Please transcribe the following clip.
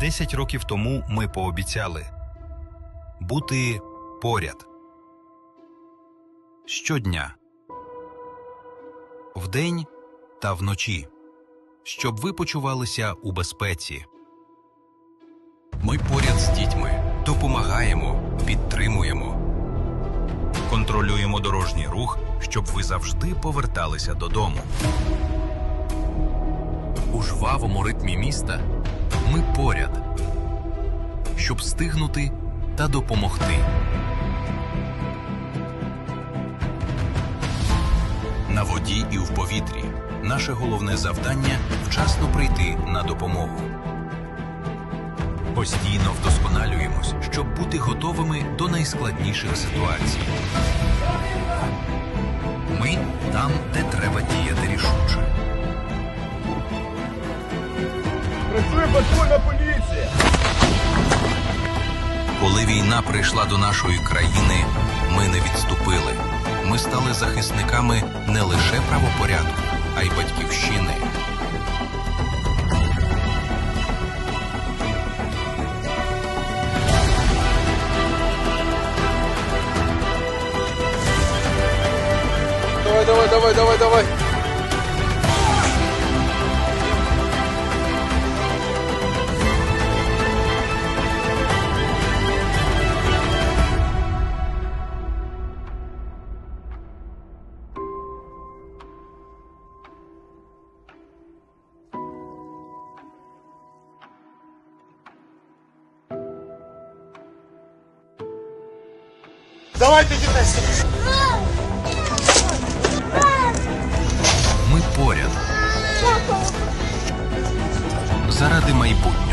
Десять років тому ми пообіцяли бути поряд щодня, вдень та вночі, щоб ви почувалися у безпеці. Ми поряд з дітьми допомагаємо, підтримуємо, контролюємо дорожній рух, щоб ви завжди поверталися додому. У жвавому ритмі міста ми поряд, щоб стигнути та допомогти. На воді і в повітрі наше головне завдання вчасно прийти на допомогу. Постійно вдосконалюємось, щоб бути готовими до найскладніших ситуацій. Ми там, де патрульна поліція! Коли війна прийшла до нашої країни, ми не відступили. Ми стали захисниками не лише правопорядку, а й батьківщини. Давай, давай, давай, давай, давай! Давайте дітей сюди! Ми поряд. Заради майбутнього.